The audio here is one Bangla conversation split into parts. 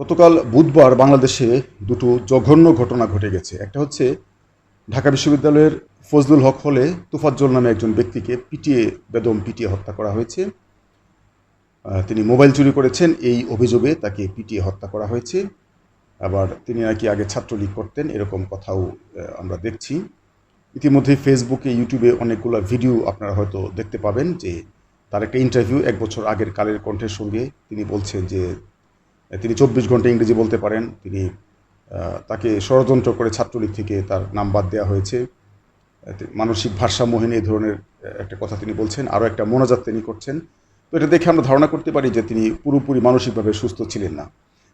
গতকাল বুধবার বাংলাদেশে দুটো জঘন্য ঘটনা ঘটে গেছে। একটা হচ্ছে ঢাকা বিশ্ববিদ্যালয়ের ফজলুল হক হলে তুফাজ্জল নামে একজন ব্যক্তিকে পিটিয়ে, বেদম পিটিয়ে হত্যা করা হয়েছে। তিনি মোবাইল চুরি করেছেন, এই অভিযোগে তাকে পিটিয়ে হত্যা করা হয়েছে। আবার তিনি নাকি আগে ছাত্রলীগ করতেন, এরকম কথাও আমরা দেখছি। ইতিমধ্যে ফেসবুকে, ইউটিউবে অনেকগুলো ভিডিও আপনারা হয়তো দেখতে পাবেন যে তার একটা ইন্টারভিউ এক বছর আগের কালের কণ্ঠের সঙ্গে তিনি বলছেন যে তিনি চব্বিশ ঘণ্টা ইংরেজি বলতে পারেন। তিনি তাকে ষড়যন্ত্র করে ছাত্রলীগ থেকে তার নাম বাদ দেওয়া হয়েছে। মানসিক ভারসাম্যহীন এই ধরনের একটা কথা তিনি বলছেন। আরও একটা মোনাজাত তিনি করছেন। তো এটা দেখে আমরা ধারণা করতে পারি যে তিনি পুরোপুরি মানসিকভাবে সুস্থ ছিলেন না।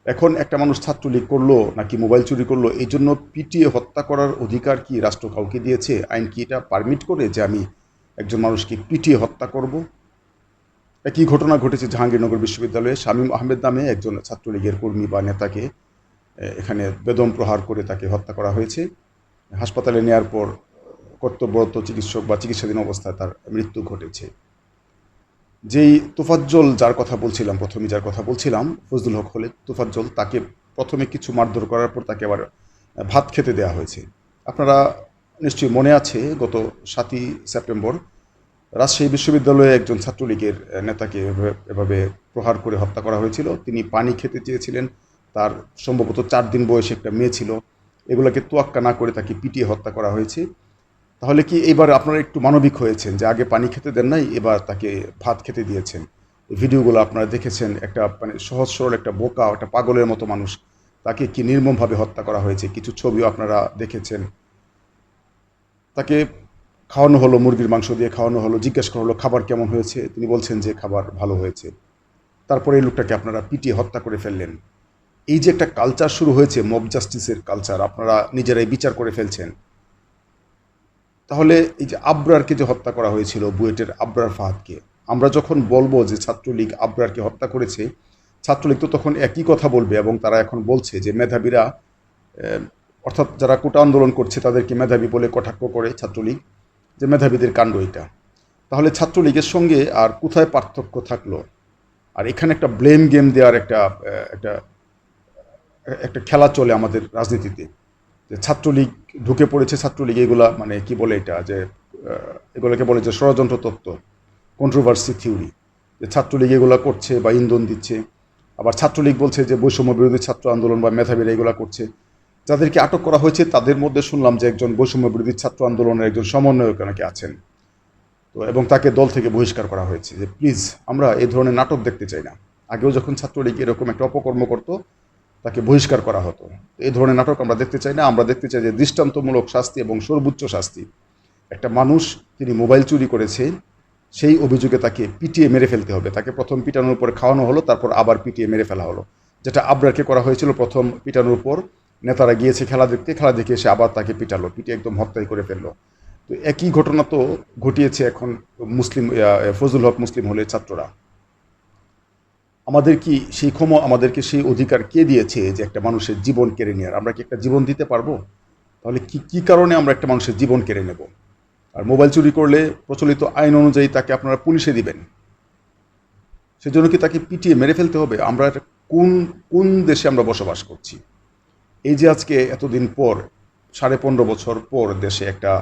এখন একটা মানুষ ছাত্রলীগ করল, নাকি মোবাইল চুরি করল, এই জন্য পিটিয়ে হত্যা করার অধিকার কি রাষ্ট্র কাউকে দিয়েছে? আইন কি এটা পারমিট করে যে আমি একজন মানুষকে পিটিয়ে হত্যা করব? একই ঘটনা ঘটেছে জাহাঙ্গীরনগর বিশ্ববিদ্যালয়ে। শামীম আহমেদ নামে একজন ছাত্রলীগের কর্মী বা নেতাকে এখানে বেদম প্রহার করে তাকে হত্যা করা হয়েছে। হাসপাতালে নেয়ার পর কর্তব্যরত চিকিৎসক বা চিকিৎসাধীন অবস্থায় তার মৃত্যু ঘটেছে। যেই তোফাজ্জল যার কথা বলছিলাম প্রথমে যার কথা বলছিলাম, ফজলুল হক হলে তোফাজ্জল, তাকে প্রথমে কিছু মারধর করার পর তাকে আবার ভাত খেতে দেওয়া হয়েছে। আপনারা নিশ্চয়ই মনে আছে, গত সাতই সেপ্টেম্বর রাজশাহী বিশ্ববিদ্যালয়ে একজন ছাত্রলীগের নেতাকে এভাবে- প্রহার করে হত্যা করা হয়েছিল। তিনি পানি খেতে চেয়েছিলেন। তার সম্ভবত চার দিন বয়সে একটা মেয়ে ছিল। এগুলোকে তোয়াক্কা না করে তাকে পিটিয়ে হত্যা করা হয়েছে। তাহলে কি এবার আপনারা একটু মানবিক হয়েছেন যে আগে পানি খেতে দেন নাই, এবার তাকে ভাত খেতে দিয়েছেন? ভিডিওগুলো আপনারা দেখেছেন, একটা মানে সহজ সরল একটা বোকা, একটা পাগলের মতো মানুষ, তাকে কি নির্মমভাবে হত্যা করা হয়েছে? কিছু ছবিও আপনারা দেখেছেন। তাকে খাওয়ানো হলো, মুরগির মাংস দিয়ে খাওয়ানো হলো, জিজ্ঞেস করা হলো খাবার কেমন হয়েছে? তিনি বলছেন যে, খাবার ভালো হয়েছে। তারপরে এই লোকটাকে আপনারা পিটিয়ে হত্যা করে ফেললেন। এই যে একটা কালচার শুরু হয়েছে মব জাস্টিসের কালচার আপনারা নিজেরাই বিচার করে ফেলছেন। তাহলে এই যে আব্রারকে যে হত্যা করা হয়েছিল, বুয়েটের আব্রার ফাহাদকে, আমরা যখন বলব যে ছাত্রলীগ আব্রারকে হত্যা করেছে, ছাত্রলীগ তো তখন একই কথা বলবে এবং তারা এখন বলছে যে, মেধাবীরা অর্থাৎ যারা কোটা আন্দোলন করছে, তাদেরকে মেধাবী বলে কটাক্ষ করে ছাত্রলীগ। যে মেধাবীদের কাণ্ড এটা। তাহলে ছাত্রলীগের সঙ্গে আর কোথায় পার্থক্য থাকল? আর এখানে একটা ব্লেম গেম দেওয়ার একটা একটা একটা খেলা চলে আমাদের রাজনীতিতে। যে ছাত্রলীগ ঢুকে পড়েছে, ছাত্রলীগ এগুলা মানে কি বলে এটা? যে এগুলোকে বলে যে ষড়যন্ত্র তত্ত্ব কন্ট্রোভার্সি থিওরি যে ছাত্রলীগ এগুলা করছে বা ইন্ধন দিচ্ছে। আবার ছাত্রলীগ বলছে যে বৈষম্য বিরোধী ছাত্র আন্দোলন বা মেধাবীরা এগুলা করছে। যাদেরকে আটক করা হয়েছে, তাদের মধ্যে শুনলাম যে একজন বৈষম্য বিরোধী ছাত্র আন্দোলনের একজন সমন্বয়ক নাকি আছেন। তো এবং তাকে দল থেকে বহিষ্কার করা হয়েছে যে, প্লিজ, আমরা এই ধরনের নাটক দেখতে চাই না। আগেও যখন ছাত্রলীগ এরকম একটা অপকর্ম করতো, তাকে বহিষ্কার করা হতো। এই ধরনের নাটক আমরা দেখতে চাই না। আমরা দেখতে চাই যে দৃষ্টান্তমূলক শাস্তি এবং সর্বোচ্চ শাস্তি। একটা মানুষ তিনি মোবাইল চুরি করেছে, সেই অভিযোগে তাকে পিটিয়ে মেরে ফেলতে হবে। তাকে প্রথম পিটানোর উপর খাওয়ানো হলো, তারপর আবার পিটিয়ে মেরে ফেলা হলো। যেটা আবরারকে করা হয়েছিল, প্রথম পিটানোর উপর নেতারা গিয়েছে খেলা দেখতে খেলা দেখে এসে আবার তাকে পিটালো পিটিয়ে একদম হত্যাই করে ফেলল। তো একই ঘটনা তো ঘটিয়েছে এখন মুসলিম আহ, ফজলুল হক মুসলিম হলে ছাত্ররা। আমাদের কি সেই ক্ষম আমাদেরকে সেই অধিকার কে দিয়েছে যে একটা মানুষের জীবন কেড়ে নেওয়ার আমরা কি একটা জীবন দিতে পারব? তাহলে কি কি কারণে আমরা একটা মানুষের জীবন কেড়ে নেব? আর মোবাইল চুরি করলে প্রচলিত আইন অনুযায়ী তাকে আপনারা পুলিশে দিবেন। সেজন্য কি তাকে পিটিয়ে মেরে ফেলতে হবে? আমরা কোন কোন দেশে আমরা বসবাস করছি? এই যে আজকে এতদিন পর, সাড়ে পনেরো বছর পর দেশে একটা,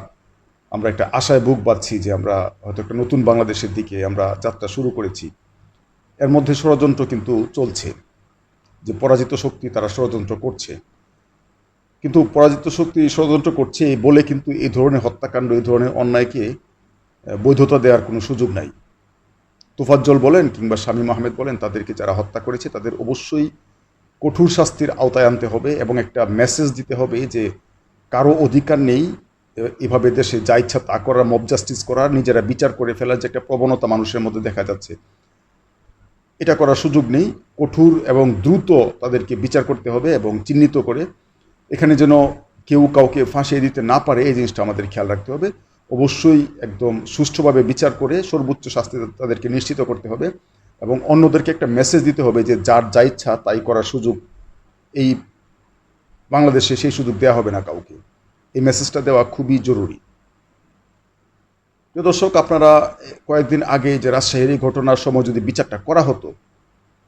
আমরা একটা আশায় বুক বাঁধছি যে আমরা হয়তো একটা নতুন বাংলাদেশের দিকে আমরা যাত্রা শুরু করেছি। এর মধ্যে ষড়যন্ত্র কিন্তু চলছে, যে পরাজিত শক্তি তারা ষড়যন্ত্র করছে। কিন্তু পরাজিত শক্তি ষড়যন্ত্র করছে বলে কিন্তু এই ধরনের হত্যাকাণ্ড, এই ধরনের অন্যায়কে বৈধতা দেওয়ার কোনো সুযোগ নাই। তোফাজ্জল বলেন কিংবা শামীম আহমেদ বলেন, তাদেরকে যারা হত্যা করেছে তাদের অবশ্যই কঠোর শাস্তির আওতায় আনতে হবে এবং একটা মেসেজ দিতে হবে যে কারও অধিকার নেই এভাবে দেশে যা ইচ্ছা তা করার মব জাস্টিস করার নিজেরা বিচার করে ফেলার যে একটা প্রবণতা মানুষের মধ্যে দেখা যাচ্ছে। এটা করার সুযোগ নেই। কঠোর এবং দ্রুত তাদেরকে বিচার করতে হবে এবং চিহ্নিত করে। এখানে যেন কেউ কাউকে ফাঁসিয়ে দিতে না পারে, এই জিনিসটা আমাদের খেয়াল রাখতে হবে। অবশ্যই একদম সুষ্ঠুভাবে বিচার করে সর্বোচ্চ শাস্তি তাদেরকে নিশ্চিত করতে হবে। এবং অন্যদেরকে একটা মেসেজ দিতে হবে যে যার যা ইচ্ছা তাই করার সুযোগ এই বাংলাদেশে সেই সুযোগ দেওয়া হবে না কাউকে। এই মেসেজটা দেওয়া খুবই জরুরি। দর্শক, আপনারা কয়েকদিন আগে যে রাজশাহীর এই ঘটনার সময় যদি বিচারটা করা হতো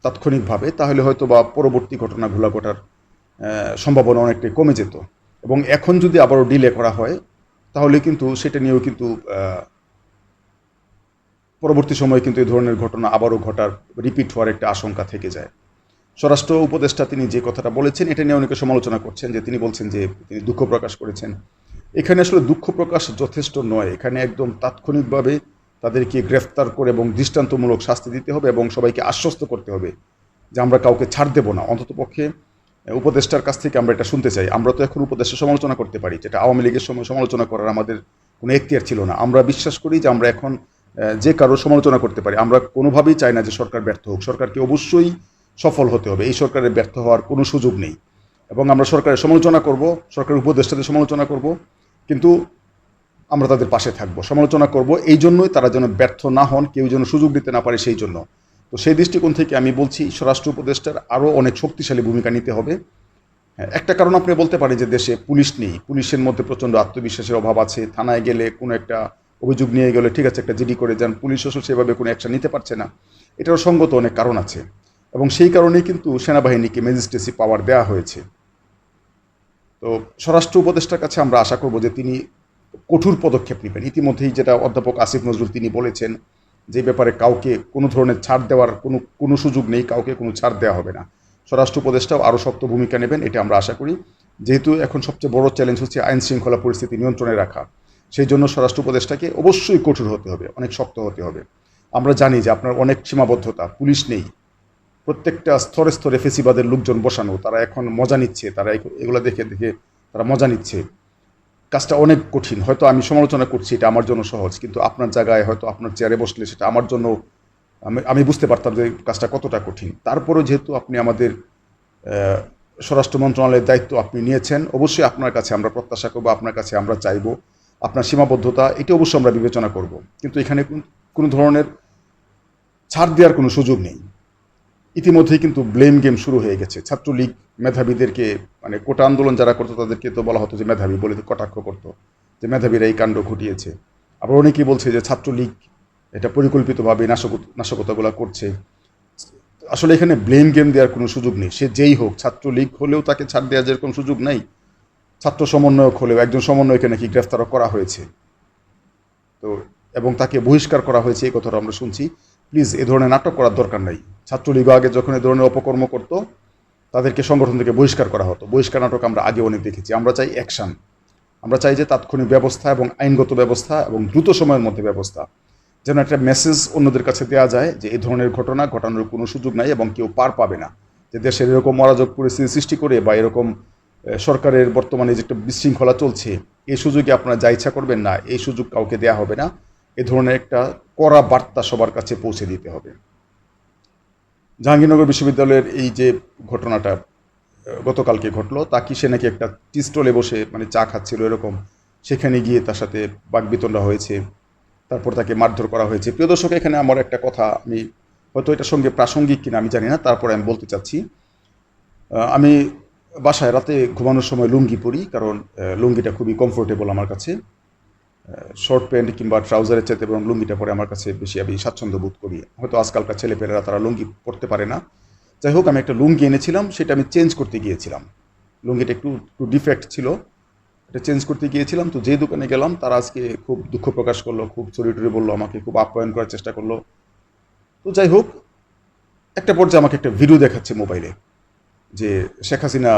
তাৎক্ষণিকভাবে, তাহলে হয়তো বা পরবর্তী ঘটনাগুলো ঘটার সম্ভাবনা অনেকটাই কমে যেত। এবং এখন যদি আবারও ডিলে করা হয়, তাহলে কিন্তু সেটা নিয়েও কিন্তু পরবর্তী সময়ে কিন্তু এই ধরনের ঘটনা আবারও ঘটার রিপিট হওয়ার একটা আশঙ্কা থেকে যায়। স্বরাষ্ট্র উপদেষ্টা তিনি যে কথাটা বলেছেন, এটা নিয়ে অনেকে সমালোচনা করছেন যে তিনি বলছেন যে তিনি দুঃখ প্রকাশ করেছেন। এখানে আসলে দুঃখ প্রকাশ যথেষ্ট নয়। এখানে একদম তাৎক্ষণিকভাবে তাদেরকে গ্রেফতার করে এবং দৃষ্টান্তমূলক শাস্তি দিতে হবে এবং সবাইকে আশ্বস্ত করতে হবে যে আমরা কাউকে ছাড় দেবো না। অন্ততপক্ষে উপদেষ্টার কাছ থেকে আমরা এটা শুনতে চাই। আমরা তো এখন উপদেষ্টা সমালোচনা করতে পারি, যেটা আওয়ামী লীগের সময় সমালোচনা করার আমাদের কোনো এখতিয়ার ছিল না। আমরা বিশ্বাস করি যে আমরা এখন যে কারও সমালোচনা করতে পারি। আমরা কোনোভাবেই চাই না যে সরকার ব্যর্থ হোক। সরকারকে অবশ্যই সফল হতে হবে। এই সরকারের ব্যর্থ হওয়ার কোনো সুযোগ নেই। এবং আমরা সরকারের সমালোচনা করব সরকারের উপদেষ্টাদের সমালোচনা করব কিন্তু আমরা তাদের পাশে থাকব সমালোচনা করব। এই জন্যই তারা যেন ব্যর্থ না হন কেউ যেন সুযোগ দিতে না পারে সেই জন্য। তো সেই দৃষ্টিকোণ থেকে আমি বলছি স্বরাষ্ট্র উপদেষ্টার আরও অনেক শক্তিশালী ভূমিকা নিতে হবে। হ্যাঁ, একটা কারণ আপনি বলতে পারেন যে দেশে পুলিশ নেই। পুলিশের মধ্যে প্রচণ্ড আত্মবিশ্বাসের অভাব আছে। থানায় গেলে কোনো একটা অভিযোগ নিয়ে গেলে ঠিক আছে, একটা জিডি করে যান, পুলিশ অবশ্য সেভাবে কোনো অ্যাকশন নিতে পারছে না। এটারও সঙ্গত অনেক কারণ আছে এবং সেই কারণেই কিন্তু সেনাবাহিনীকে ম্যাজিস্ট্রেসি পাওয়ার দেওয়া হয়েছে। তো স্বরাষ্ট্র উপদেষ্টার কাছে আমরা আশা করব যে তিনি কঠোর পদক্ষেপ নেবেন। ইতিমধ্যেই যেটা অধ্যাপক আসিফ নজরুল তিনি বলেছেন যে ব্যাপারে কাউকে কোনো ধরনের ছাড় দেওয়ার কোনো কোনো সুযোগ নেই, কাউকে কোনো ছাড় দেওয়া হবে না। স্বরাষ্ট্র উপদেষ্টাও আরও শক্ত ভূমিকা নেবেন, এটা আমরা আশা করি। যেহেতু এখন সবচেয়ে বড় চ্যালেঞ্জ হচ্ছে আইন শৃঙ্খলা পরিস্থিতি নিয়ন্ত্রণে রাখা। সেই জন্য স্বরাষ্ট্র উপদেষ্টাকে অবশ্যই কঠোর হতে হবে, অনেক শক্ত হতে হবে। আমরা জানি যে আপনার অনেক সীমাবদ্ধতা, পুলিশ নেই। প্রত্যেকটা স্তরে স্তরে ফেসিবাদের লোকজন বসানো, তারা এখন মজা নিচ্ছে, তারা এগুলো দেখে দেখে তারা মজা নিচ্ছে। কাজটা অনেক কঠিন, হয়তো আমি সমালোচনা করছি, এটা আমার জন্য সহজ, কিন্তু আপনার জায়গায় হয়তো আপনার চেয়ারে বসলে সেটা আমার জন্য, আমি আমি বুঝতে পারতাম যে কাজটা কতটা কঠিন। তারপরেও যেহেতু আপনি আমাদের স্বরাষ্ট্র মন্ত্রণালয়ের দায়িত্ব আপনি নিয়েছেন, অবশ্যই আপনার কাছে আমরা প্রত্যাশা করব, আপনার কাছে আমরা চাইব আপনার সীমাবদ্ধতা, এটা অবশ্যই আমরা বিবেচনা করব। কিন্তু এখানে কোন- ধরনের ছাড় দেওয়ার কোনো সুযোগ নেই। ইতিমধ্যেই কিন্তু ব্লেম গেম শুরু হয়ে গেছে। ছাত্রলীগ মেধাবীদেরকে মানে কোটা আন্দোলন যারা করতো, তাদেরকে তো বলা হতো যে মেধাবী বলে কটাক্ষ করতো, যে মেধাবীরা এই কাণ্ড ঘটিয়েছে। আবার অনেকেই বলছে যে ছাত্রলীগ এটা পরিকল্পিতভাবে নাশক, নাশকতাগুলো করছে। আসলে এখানে ব্লেম গেম দেওয়ার কোনো সুযোগ নেই। সে যেই হোক, ছাত্রলীগ হলেও তাকে ছাড় দেওয়ার যেরকম সুযোগ নাই ছাত্র সমন্বয়ক হলেও একজন সমন্বয়কে নাকি গ্রেফতারও করা হয়েছে। তো, এবং তাকে বহিষ্কার করা হয়েছে, এই কথাটা আমরা শুনছি। প্লিজ, এ ধরনের নাটক করার দরকার নাই। ছাত্রলীগ আগে যখন এ ধরনের অপকর্ম করতো, তাদেরকে সংগঠন থেকে বহিষ্কার করা হতো। বহিষ্কার নাটক আমরা আগে অনেক দেখেছি। আমরা চাই অ্যাকশন। আমরা চাই যে তাৎক্ষণিক ব্যবস্থা এবং আইনগত ব্যবস্থা এবং দ্রুত সময়ের মধ্যে ব্যবস্থা। যেন একটা মেসেজ অন্যদের কাছে দেওয়া যায় যে এই ধরনের ঘটনা ঘটানোর কোনো সুযোগ নাই এবং কেউ পার পাবে না। যে দেশের এরকম অরাজক পরিস্থিতি সৃষ্টি করে বা এরকম সরকারের বর্তমানে যে একটা বিশৃঙ্খলা চলছে এই সুযোগে আপনারা যা ইচ্ছা করবেন না, এই সুযোগ কাউকে দেয়া হবে না। এ ধরনের একটা কড়া বার্তা সবার কাছে পৌঁছে দিতে হবে। জাহাঙ্গীরনগর বিশ্ববিদ্যালয়ের এই যে ঘটনাটা গতকালকে ঘটলো, তা কি সে নাকি একটা টিস্টলে বসে মানে চা খাচ্ছিল এরকম, সেখানে গিয়ে তার সাথে বাগবিতণ্ডা হয়েছে, তারপর তাকে মারধর করা হয়েছে। প্রিয় দর্শক, এখানে আমার একটা কথা, আমি হয়তো এটার সঙ্গে প্রাসঙ্গিক কিনা আমি জানি না, তারপরে আমি বলতে চাচ্ছি। আমি বাসায় রাতে ঘুমানোর সময় লুঙ্গি পরি, কারণ লুঙ্গিটা খুবই কমফোর্টেবল আমার কাছে। শর্ট প্যান্ট কিংবা ট্রাউজারের চাইতে এবং লুঙ্গিটা পরে আমার কাছে বেশি আমি স্বাচ্ছন্দ্য বোধ করি। হয়তো আজকালকার ছেলেপেলেরা তারা লুঙ্গি পরতে পারে না। যাই হোক, আমি একটা লুঙ্গি এনেছিলাম, সেটা আমি চেঞ্জ করতে গিয়েছিলাম। লুঙ্গিটা একটু একটু ডিফেক্ট ছিল। এটা চেঞ্জ করতে গিয়েছিলাম, তো যেই দোকানে গেলাম, তারা আজকে খুব দুঃখ প্রকাশ করল, খুব চুরি টুরি বলল, আমাকে খুব আপ্যায়ন করার চেষ্টা করল। তো যাই হোক, একটা পর্যায়ে আমাকে একটা ভিডিও দেখাচ্ছে মোবাইলে যে শেখ হাসিনা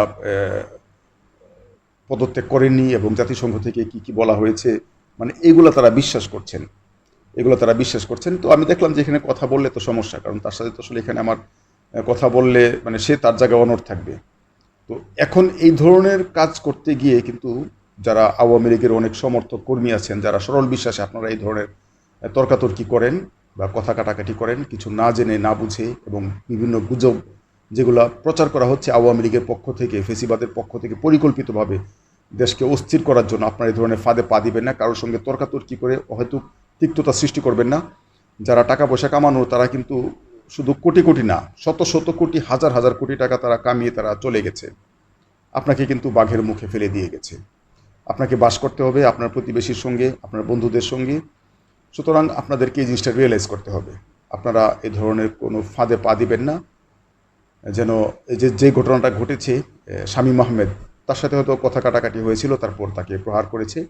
পদত্যাগ করেননি এবং জাতিসংঘ থেকে কি কি বলা হয়েছে মানে এগুলো তারা বিশ্বাস করছেন। এগুলো তারা বিশ্বাস করছেন। তো আমি দেখলাম যে এখানে কথা বললে তো সমস্যা, কারণ তার সাথে তো আসলে এখানে আমার কথা বললে মানে সে তার জায়গায় অনড় থাকবে। তো এখন এই ধরনের কাজ করতে গিয়ে কিন্তু যারা আওয়ামী লীগের অনেক সমর্থক কর্মী আছেন, যারা সরল বিশ্বাসে আপনারা এই ধরনের তর্কাতর্কি করেন বা কথা কাটাকাটি করেন, কিছু না জেনে, না বুঝে এবং বিভিন্ন গুজব যেগুলা প্রচার করা হচ্ছে আওয়ামী লীগের পক্ষ থেকে, ফেসিবাদের পক্ষ থেকে পরিকল্পিতভাবে দেশকে অস্থির করার জন্য আপনারা এই ধরনের ফাঁদে পা দিবেন না। কারোর সঙ্গে তর্কাতর্কি করে হয়তো তিক্ততা সৃষ্টি করবেন না। যারা টাকা পয়সা কামানো, তারা কিন্তু শুধু কোটি কোটি না, শত শত কোটি, হাজার হাজার কোটি টাকা তারা কামিয়ে তারা চলে গেছে। আপনাকে কিন্তু বাঘের মুখে ফেলে দিয়ে গেছে। আপনাকে বাস করতে হবে আপনার প্রতিবেশীর সঙ্গে, আপনার বন্ধুদের সঙ্গে। সুতরাং আপনাদেরকে এই জিনিসটা রিয়েলাইজ করতে হবে। আপনারা এ ধরনের কোনো ফাঁদে পা দিবেন না। যেন যে যে ঘটনাটা ঘটেছে শামীম আহমেদ, তার সাথে হয়তো কথা কাটাকাটি হয়েছিল, তারপর তাকে প্রহার করেছে।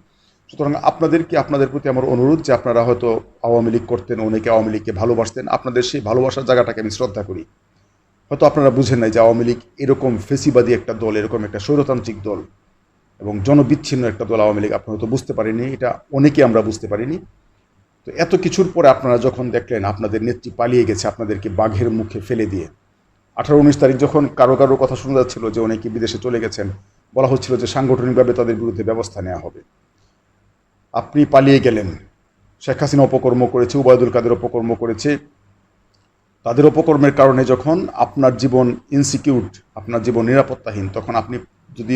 সুতরাং আপনাদেরকে, আপনাদের প্রতি আমার অনুরোধ যে আপনারা হয়তো আওয়ামী লীগ করতেন, অনেকে আওয়ামী লীগকে ভালোবাসতেন, আপনাদের সেই ভালোবাসার জায়গাটাকে আমি শ্রদ্ধা করি। হয়তো আপনারা বুঝেন নাই যে আওয়ামী লীগ এরকম ফেসিবাদী একটা দল, এরকম একটা স্বৈরতান্ত্রিক দল এবং জনবিচ্ছিন্ন একটা দল আওয়ামী লীগ, আপনারা হয়তো বুঝতে পারেনি এটা অনেকে আমরা বুঝতে পারিনি। তো এত কিছুর পরে আপনারা যখন দেখলেন, আপনাদের নেত্রী পালিয়ে গেছে আপনাদেরকে বাঘের মুখে ফেলে দিয়ে আঠারো উনিশ তারিখ যখন কারও কারও কথা শোনা যাচ্ছিল যে অনেকে বিদেশে চলে গেছেন, বলা হচ্ছিল যে সাংগঠনিকভাবে তাদের বিরুদ্ধে ব্যবস্থা নেওয়া হবে। আপনি পালিয়ে গেলেন। শেখ হাসিনা অপকর্ম করেছে, উবায়দুল কাদের অপকর্ম করেছে। তাদের অপকর্মের কারণে যখন আপনার জীবন ইনসিকিউর আপনার জীবন নিরাপত্তাহীন, তখন আপনি যদি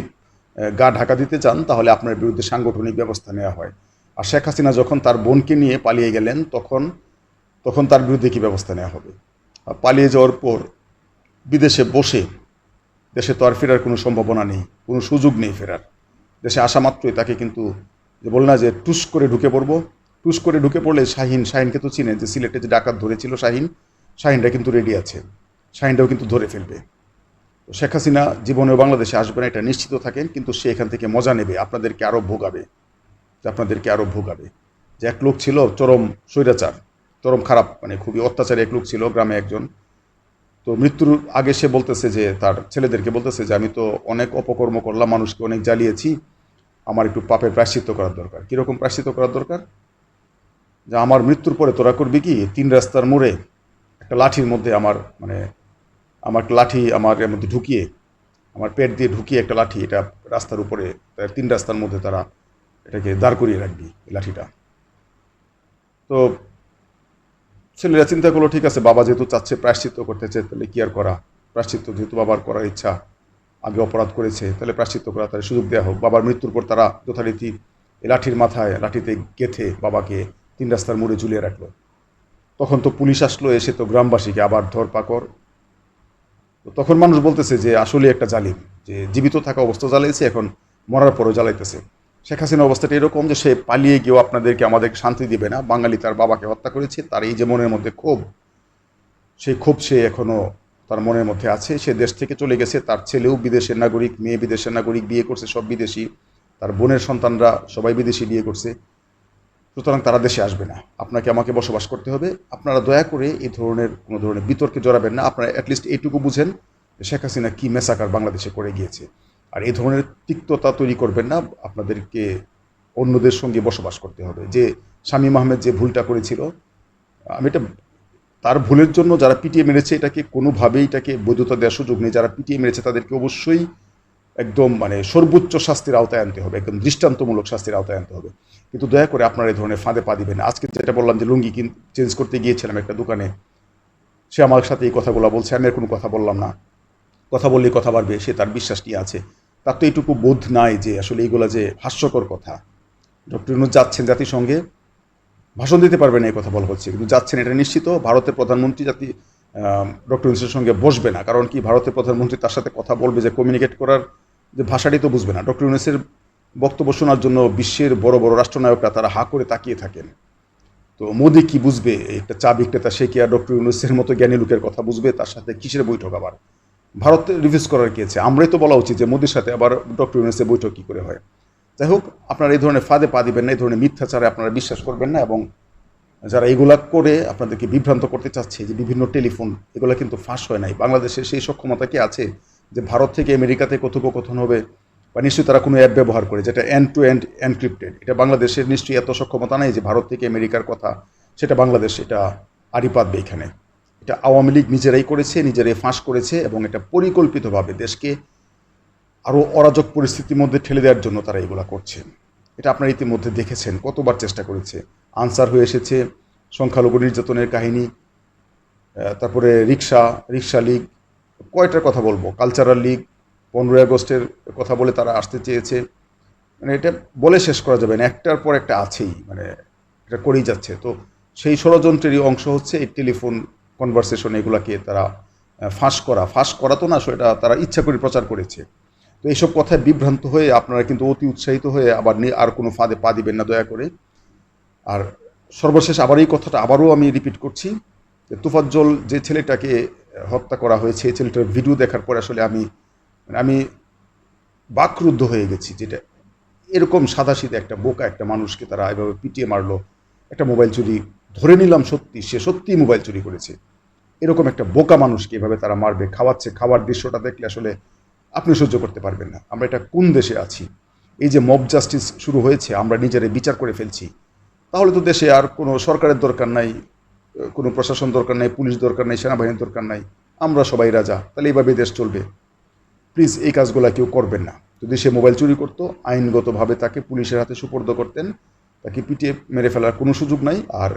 গা ঢাকা দিতে চান, তাহলে আপনার বিরুদ্ধে সাংগঠনিক ব্যবস্থা নেওয়া হয়। আর শেখ হাসিনা যখন তার বোনকে নিয়ে পালিয়ে গেলেন, তখন তখন তার বিরুদ্ধে কী ব্যবস্থা নেওয়া হবে? আর পালিয়ে যাওয়ার পর বিদেশে বসে দেশে তো আর ফেরার কোনো সম্ভাবনা নেই, কোনো সুযোগ নেই ফেরার। দেশে আসা মাত্রই তাকে কিন্তু যে বল না যে টুস করে ঢুকে পড়ব। টুস করে ঢুকে পড়লে শাহিন, শাহিনকে তো চিনে যে সিলেটে যে ডাকাত ধরেছিল শাহিন, শাহিনটা কিন্তু রেডি আছে। শাহিনটাও কিন্তু ধরে ফেলবে। তো শেখ হাসিনা জীবনেও বাংলাদেশে আসবে না, এটা নিশ্চিত থাকেন, কিন্তু সে এখান থেকে মজা নেবে, আপনাদেরকে আরও ভোগাবে। যে আপনাদেরকে আরও ভোগাবে। যে এক লোক ছিল চরম স্বৈরাচার, চরম খারাপ মানে খুবই অত্যাচারী এক লোক ছিল, গ্রামে একজন। তো মৃত্যুর আগে সে বলতেছে যে, তার ছেলেদেরকে বলতেছে যে, আমি তো অনেক অপকর্ম করলাম, মানুষকে অনেক জ্বালিয়েছি। আমার একটু পাপের প্রায়শ্চিত্ত করার দরকার। কীরকম প্রায়শ্চিত্ত করার দরকার? যে, আমার মৃত্যুর পরে তোরা করবি কি? তিন রাস্তার মোড়ে একটা লাঠির মধ্যে আমার মানে আমার লাঠি আমার এর মধ্যে ঢুকিয়ে, আমার পেট দিয়ে ঢুকিয়ে একটা লাঠি, এটা রাস্তার উপরে তিন রাস্তার মধ্যে তারা এটাকে দাঁড় করিয়ে রাখবি লাঠিটা। তো ছেলেরা চিন্তা করল, ঠিক আছে, বাবা যেহেতু চাচ্ছে প্রায়শ্চিত্ত করতে চায় তাহলে কি আর করা? প্রায়শ্চিত্ত যেহেতু বাবার করার ইচ্ছা, আগে অপরাধ করেছে, তাহলে প্রায়শ্চিত্ত করা তাহলে সুযোগ দেওয়া হোক। বাবার মৃত্যুর পর তারা যথারীতি লাঠির মাথায়, লাঠিতে গেথে বাবাকে তিন রাস্তার মোড়ে ঝুলিয়ে রাখল। তখন তো পুলিশ আসলো, এসে তো গ্রামবাসীকে আবার ধরপাকড়। তো তখন মানুষ বলতেছে যে আসলে একটা জালিম, যে জীবিত থাকা অবস্থা জ্বালাইছে, এখন মরার পরও জ্বালাইতেছে। শেখ হাসিনার অবস্থাটা এরকম যে সে পালিয়ে গিয়েও আপনাদেরকে আমাদেরকে শান্তি দিবে না। বাঙালি তার বাবাকে হত্যা করেছে, তার এই যে মনের মধ্যে ক্ষোভ সেই ক্ষোভ সে এখনও তার মনের মধ্যে আছে। সে দেশ থেকে চলে গেছে, তার ছেলেও বিদেশের নাগরিক, মেয়ে বিদেশের নাগরিক, বিয়ে করছে, সব বিদেশি। তার বোনের সন্তানরা সবাই বিদেশি বিয়ে করছে। সুতরাং তারা দেশে আসবে না। আপনাকে আমাকে বসবাস করতে হবে। আপনারা দয়া করে এই ধরনের কোনো ধরনের বিতর্কে জড়াবেন না। আপনারা অ্যাটলিস্ট এইটুকু বুঝেন শেখ হাসিনা কী মেসাকার বাংলাদেশে করে গিয়েছে। আর এই ধরনের তিক্ততা তৈরি করবেন না, আপনাদেরকে অন্যদের সঙ্গে বসবাস করতে হবে। যে শামীম আহমেদ যে ভুলটা করেছিল, আমি এটা, তার ভুলের জন্য যারা পিটিয়ে মেরেছে, এটাকে কোনোভাবেই এটাকে বৈধতা দেওয়ার সুযোগ নেই। যারা পিটিয়ে মেরেছে, তাদেরকে অবশ্যই একদম মানে সর্বোচ্চ শাস্তির আওতায় আনতে হবে, একদম দৃষ্টান্তমূলক শাস্তির আওতায় আনতে হবে। কিন্তু দয়া করে আপনারা এই ধরনের ফাঁদে পা দিবেন। আজকে যেটা বললাম যে লুঙ্গি কিন, চেঞ্জ করতে গিয়েছিলাম একটা দোকানে, সে আমার সাথে এই কথাগুলো বলছে। আমি আর কোনো কথা বললাম না। কথা বললেই কথা বাড়বে, সে তার বিশ্বাসটি আছে। তার তো এইটুকু বোধ নাই যে আসলে এইগুলা যে হাস্যকর কথা। ডক্টর ইউনুস যাচ্ছেন জাতিসংঘে ভাষণ দিতে পারবেন না এই কথা বলা হচ্ছে। কিন্তু যাচ্ছেন, এটা নিশ্চিত, ভারতের প্রধানমন্ত্রী জাতি ডক্টর ইউনুসের সঙ্গে বসবে না। কারণ কি, ভারতের প্রধানমন্ত্রী তার সাথে কথা বলবে যে কমিউনিকেট করার যে ভাষাটি তো বুঝবে না। ডক্টর ইউনুসের বক্তব্য শোনার জন্য বিশ্বের বড় বড় রাষ্ট্রনায়করা তারা হা করে তাকিয়ে থাকেন। তো মোদি কি বুঝবে? একটা চা বিক্রেতা সে কি আর ডক্টর ইউনুসের মতো জ্ঞানী লোকের কথা বুঝবে? তার সাথে কিসের বৈঠক আবার? ভারত রিভিউজ করার আছে? আমরাই তো বলা উচিত যে মোদির সাথে আবার ডক্টর ইউনুসের বৈঠক কী করে হয়। যাই হোক, আপনারা এই ধরনের ফাঁদে পা দিবেন না, এই ধরনের মিথ্যাচারে আপনারা বিশ্বাস করবেন না এবং যারা এগুলা করে আপনাদেরকে বিভ্রান্ত করতে চাচ্ছে, যে বিভিন্ন টেলিফোন, এগুলো কিন্তু ফাঁস হয় নাই। বাংলাদেশের সেই সক্ষমতা কি আছে যে ভারত থেকে আমেরিকাতে কথোপকথন হবে? বা নিশ্চয়ই তারা কোনো অ্যাপ ব্যবহার করে যেটা এন্ড টু এন্ড এনক্রিপ্টেড এটা বাংলাদেশের নিশ্চয়ই এত সক্ষমতা নেই যে ভারত থেকে আমেরিকার কথা, সেটা বাংলাদেশ, এটা আড়ি পাতবে এখানে। এটা আওয়ামী লীগ নিজেরাই করেছে, নিজেরাই ফাঁস করেছে এবং এটা পরিকল্পিতভাবে দেশকে আরও অরাজক পরিস্থিতির মধ্যে ঠেলে দেওয়ার জন্য তারা এগুলা করছে। এটা আপনারা ইতিমধ্যে দেখেছেন, কতবার চেষ্টা করেছে। আনসার হয়ে এসেছে, সংখ্যালঘু নির্যাতনের কাহিনী তারপরে রিক্সা রিক্সা লীগ, কয়টার কথা বলব? কালচারাল লীগ, পনেরোই আগস্টের কথা বলে তারা আসতে চেয়েছে। মানে এটা বলে শেষ করা যাবে না, একটার পর একটা আছেই মানে এটা করেই যাচ্ছে। তো সেই ষড়যন্ত্রেরই অংশ হচ্ছে এই টেলিফোন কনভারসেশন এগুলাকে তারা ফাঁস করা। ফাঁস করা তো না, সেটা তারা ইচ্ছা করে প্রচার করেছে। তো এইসব কথায় বিভ্রান্ত হয়ে আপনারা কিন্তু অতি উৎসাহিত হয়ে আবার আর কোনো ফাঁদে পা দিবেন না, দয়া করে। আর সর্বশেষ আবার এই কথাটা আবারও আমি রিপিট করছি যে তুফাজ্জল যে ছেলেটাকে হত্যা করা হয়েছে, এই ছেলেটার ভিডিও দেখার পর আসলে আমি মানে আমি বাকরুদ্ধ হয়ে গেছি, যেটা এরকম সাদাসিধে একটা বোকা একটা মানুষকে তারা এভাবে পিটিয়ে মারলো। একটা মোবাইল চুরি ধরে নিলাম সত্যি, সে সত্যিই মোবাইল চুরি করেছে। এরকম একটা বোকা মানুষকে এভাবে তারা মারবে, খাওয়াচ্ছে, খাওয়ার দৃশ্যটা দেখলে আসলে আপনি সহ্য করতে পারবেন না। আমরা এটা কোন দেশে আছি? এই যে মব জাস্টিস শুরু হয়েছে, আমরা নিজেরাই বিচার করে ফেলছি। তাহলে তো দেশে আর কোনো সরকারের দরকার নাই, কোনো প্রশাসন দরকার নাই, পুলিশ দরকার নাই, সেনাবাহিনীর দরকার নাই। আমরা সবাই রাজা, তাহলে এইভাবে দেশ চলবে। প্লিজ এই কাজগুলো কেউ করবেন না। যদি সে মোবাইল চুরি করতো, আইনগতভাবে তাকে পুলিশের হাতে সুপর্দ করতেন, তাকে পিটিয়ে মেরে ফেলার কোনো সুযোগ নাই। আর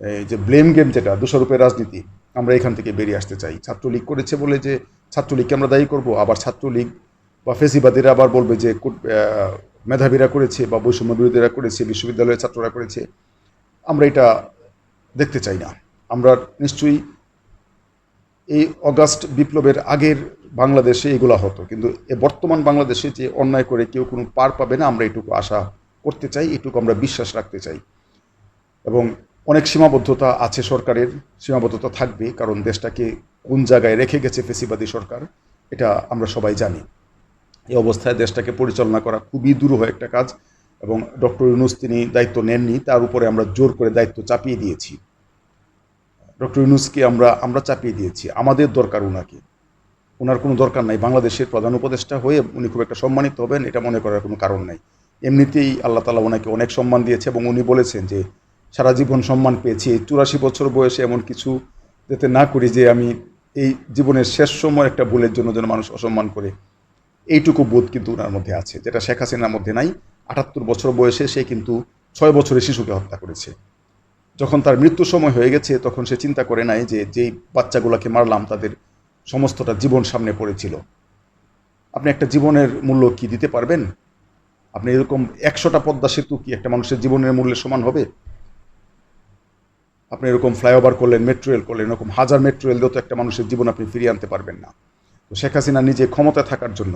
এই যে ব্লেম গেম যেটা, দোষারোপের রাজনীতি আমরা এখান থেকে বেরিয়ে আসতে চাই। ছাত্রলীগ করেছে বলে যে ছাত্রলীগকে আমরা দায়ী করব, আবার ছাত্রলীগ বা ফেসিবাদীরা আবার বলবে যে মেধাবীরা করেছে বা বৈষম্য বিরোধীরা করেছে, বিশ্ববিদ্যালয়ের ছাত্ররা করেছে। আমরা এটা দেখতে চাই না। আমরা নিশ্চয়ই এই অগাস্ট বিপ্লবের আগের বাংলাদেশে এগুলা হতো, কিন্তু এ বর্তমান বাংলাদেশে যে অন্যায় করে কেউ কোনো পার পাবে না, আমরা এটুকু আশা করতে চাই, এটুকু আমরা বিশ্বাস রাখতে চাই। এবং অনেক সীমাবদ্ধতা আছে সরকারের, সীমাবদ্ধতা থাকবে, কারণ দেশটাকে কোন জায়গায় রেখে গেছে ফেসিবাদী সরকার, এটা আমরা সবাই জানি। এই অবস্থায় দেশটাকে পরিচালনা করা খুবই দুরূহ একটা কাজ এবং ডক্টর ইউনুস তিনি দায়িত্ব নেননি, তার উপরে আমরা জোর করে দায়িত্ব চাপিয়ে দিয়েছি। ডক্টর ইউনুসকে আমরা আমরা চাপিয়ে দিয়েছি, আমাদের দরকার ওনাকে ওনার কোনো দরকার নাই, বাংলাদেশের প্রধান উপদেষ্টা হয়ে উনি খুব একটা সম্মানিত হবেন, এটা মনে করার কোনো কারণ নাই। এমনিতেই আল্লাহ তালা ওনাকে অনেক সম্মান দিয়েছে এবং উনি বলেছেন যে সারা জীবন সম্মান পেয়েছি। এই চুরাশি বছর বয়সে এমন কিছু যাতে না করি যে আমি এই জীবনের শেষ সময় একটা ভুলের জন্য যেন মানুষ অসম্মান করে। এইটুকু বোধ কিন্তু ওনার মধ্যে আছে, যেটা শেখ হাসিনার মধ্যে নাই। আটাত্তর বছর বয়সে সে কিন্তু ছয় বছরের শিশুকে হত্যা করেছে। যখন তার মৃত্যুর সময় হয়ে গেছে, তখন সে চিন্তা করে নাই যে যেই বাচ্চাগুলোকে মারলাম, তাদের সমস্তটা জীবন সামনে পড়েছিল। আপনি একটা জীবনের মূল্য কি দিতে পারবেন? আপনি এরকম একশোটা পদ্মা সেতু কি একটা মানুষের জীবনের মূল্যের সমান হবে? আপনি এরকম ফ্লাইওভার করলেন মেট্রো রেল করলেন, এরকম হাজার মেট্রো রেল তো একটা মানুষের জীবন আপনি ফিরিয়ে আনতে পারবেন না। তো শেখ হাসিনা নিজে ক্ষমতায় থাকার জন্য,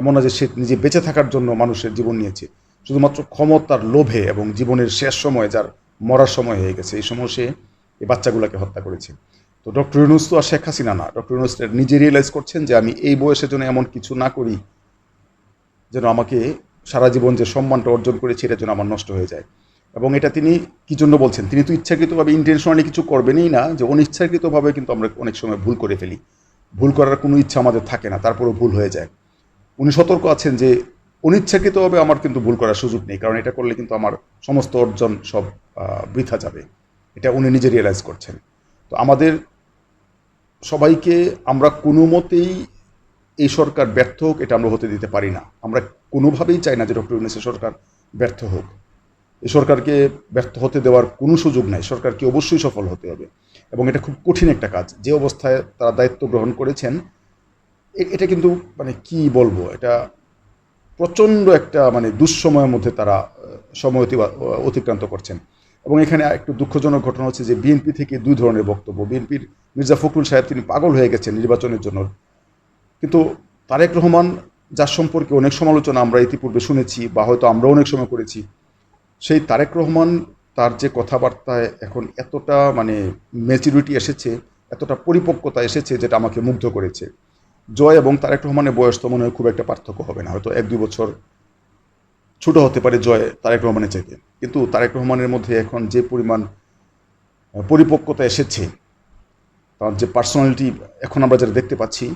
এমন না যে সে নিজে বেঁচে থাকার জন্য মানুষের জীবন নিয়েছে, শুধুমাত্র ক্ষমতার লোভে এবং জীবনের শেষ সময় যার মরার সময় হয়ে গেছে, এই সময় সে এই বাচ্চাগুলোকে হত্যা করেছে। তো ডক্টর ইউনুস তো আর শেখ হাসিনা না, ডক্টর ইউনুস নিজে রিয়েলাইজ করছেন যে আমি এই বয়সের জন্য এমন কিছু না করি, যেন আমাকে সারা জীবন যে সম্মানটা অর্জন করেছি, এটা যেন আমার নষ্ট হয়ে যায়। এবং এটা তিনি কি জন্য বলছেন? তিনি তো ইচ্ছাকৃতভাবে ইন্টেনশনালি কিছু করবেনই না, যে অনিচ্ছাকৃতভাবে কিন্তু আমরা অনেক সময় ভুল করে ফেলি। ভুল করার কোনো ইচ্ছা আমাদের থাকে না, তারপরেও ভুল হয়ে যায়। উনি সতর্ক আছেন যে অনিচ্ছাকৃতভাবে আমার কিন্তু ভুল করার সুযোগ নেই, কারণ এটা করলে কিন্তু আমার সমস্ত অর্জন সব বৃথা যাবে। এটা উনি নিজে রিয়েলাইজ করছেন। তো আমাদের সবাইকে আমরা কোনো মতেই এই সরকার ব্যর্থ হোক, এটা আমরা হতে দিতে পারি না। আমরা কোনোভাবেই চাই না যে ডক্টর ইউনুসের সরকার ব্যর্থ হোক। এই সরকারকে ব্যর্থ হতে দেওয়ার কোনো সুযোগ নাই। সরকারকে অবশ্যই সফল হতে হবে। এবং এটা খুব কঠিন একটা কাজ। যে অবস্থায় তারা দায়িত্ব গ্রহণ করেছেন, এ- এটা কিন্তু মানে কি বলব? এটা প্রচণ্ড একটা মানে দুঃসময়ের মধ্যে তারা সময় অতিক্রান্ত করছেন। এবং এখানে একটু দুঃখজনক ঘটনা হচ্ছে যে বিএনপি থেকে দুই ধরনের বক্তব্য। বিএনপির মির্জা ফখরুল সাহেব তিনি পাগল হয়ে গেছেন নির্বাচনের জন্য। কিন্তু তারেক রহমান, যার সম্পর্কে অনেক সমালোচনা আমরা ইতিপূর্বে শুনেছি বা হয়তো আমরা অনেক সময় করেছি সেই তারেক রহমান তার যে কথাবার্তায় এখন এতটা মানে ম্যাচুরিটি এসেছে, এতটা পরিপক্কতা এসেছে যেটা আমাকে মুগ্ধ করেছে। জয় এবং তারেক রহমানের বয়স তো মনে হয় খুব একটা পার্থক্য হবে না, হয়তো এক দুই বছর ছোট হতে পারে জয় তারেক রহমানের চাইতে। কিন্তু তারেক রহমানের মধ্যে এখন যে পরিমাণ পরিপক্কতা এসেছে, তার যে পার্সোনালিটি এখন আমরা যেটা দেখতে পাচ্ছি,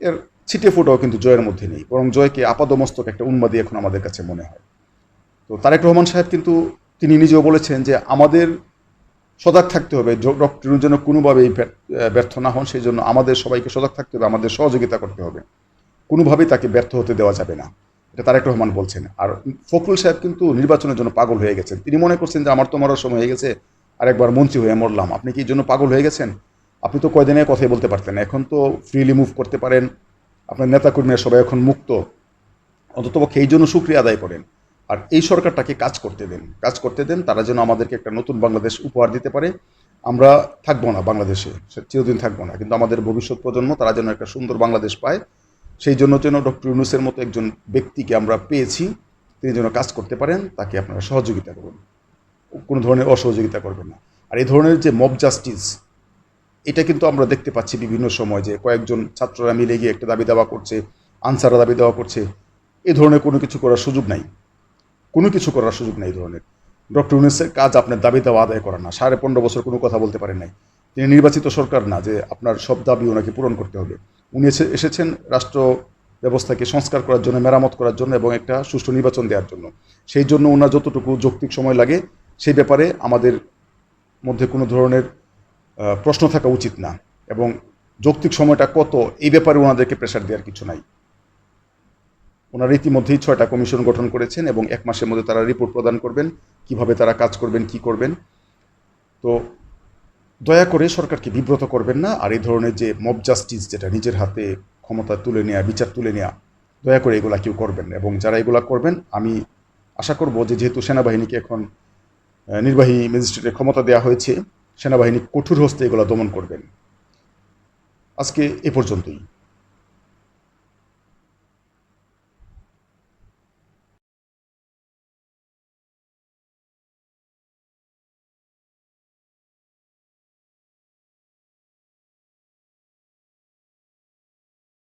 এর ছিটে ফোটাও কিন্তু জয়ের মধ্যে নেই। বরং জয়কে আপাদমস্তক একটা উন্মাদি এখন আমাদের কাছে মনে হয়। তো তারেক রহমান সাহেব কিন্তু তিনি নিজেও বলেছেন যে আমাদের সজাগ থাকতে হবে, ডক্টর যেন কোনোভাবেই ব্যর্থ- না হন, সেই জন্য আমাদের সবাইকে সজাগ থাকতে হবে, আমাদের সহযোগিতা করতে হবে। কোনোভাবেই তাকে ব্যর্থ হতে দেওয়া যাবে না, এটা তারেক রহমান বলছেন। আর ফখরুল সাহেব কিন্তু নির্বাচনের জন্য পাগল হয়ে গেছেন। তিনি মনে করছেন যে আমার তো মরার সময় হয়ে গেছে, আর একবার মন্ত্রী হয়ে মরলাম। আপনি কি জন্য পাগল হয়ে গেছেন? আপনি তো কয়দিনে কথাই বলতে পারতেন, এখন তো ফ্রিলি মুভ করতে পারেন। আপনার নেতাকর্মীরা সবাই এখন মুক্ত, অন্ততপক্ষে এই জন্য সুক্রিয়া আদায় করেন। আর এই সরকারটাকে কাজ করতে দেন। কাজ করতে দেন, তারা যেন আমাদেরকে একটা নতুন বাংলাদেশ উপহার দিতে পারে। আমরা থাকব না বাংলাদেশে চিরদিন থাকব না। কিন্তু আমাদের ভবিষ্যৎ প্রজন্ম, তারা যেন একটা সুন্দর বাংলাদেশ পায়, সেই জন্য যেন ডক্টর ইউনুসের মতো একজন ব্যক্তিকে আমরা পেয়েছি, তিনি যেন কাজ করতে পারেন, তাকে আপনারা সহযোগিতা করুন। কোনো ধরনের অসহযোগিতা করবেন না। আর এই ধরনের যে মব জাস্টিস এটা কিন্তু আমরা দেখতে পাচ্ছি বিভিন্ন সময় যে কয়েকজন ছাত্ররা মিলে গিয়ে একটা দাবি দাওয়া করছে, আনসাররা দাবি দেওয়া করছে। এই ধরনের কোনো কিছু করার সুযোগ নাই। কোনো কিছু করার সুযোগ নেই ধরনের। ডক্টর ইউনুসের কাজ আপনার দাবি দেওয়া আদায় করা না। সাড়ে পনেরো বছর কোনো কথা বলতে পারেন নাই। তিনি নির্বাচিত সরকার না, যে আপনার সব দাবি ওনাকে পূরণ করতে হবে। উনি এসে- এসেছেন রাষ্ট্র ব্যবস্থাকে সংস্কার করার জন্য, মেরামত করার জন্য এবং একটা সুষ্ঠু নির্বাচন দেওয়ার জন্য। সেই জন্য ওনার যতটুকু যৌক্তিক সময় লাগে সেই ব্যাপারে আমাদের মধ্যে কোনো ধরনের প্রশ্ন থাকা উচিত না। এবং যৌক্তিক সময়টা কত, এই ব্যাপারে ওনাদেরকে প্রেশার দেওয়ার কিছু নাই। ওনারা ইতিমধ্যেই ছয়টা কমিশন গঠন করেছেন এবং এক মাসের মধ্যে তারা রিপোর্ট প্রদান করবেন, কীভাবে তারা কাজ করবেন, কি করবেন। তো দয়া করে সরকারকে বিব্রত করবেন না, আর এই ধরনের যে মব জাস্টিস যেটা নিজের হাতে ক্ষমতা তুলে নেওয়া বিচার তুলে নেওয়া দয়া করে এগুলা কেউ করবেন এবং যারা এগুলা করবেন, আমি আশা করব যে যেহেতু সেনাবাহিনীকে এখন নির্বাহী ম্যাজিস্ট্রেটের ক্ষমতা দেওয়া হয়েছে, সেনাবাহিনী কঠোর হস্তে এগুলা দমন করবেন। আজকে এ পর্যন্তই।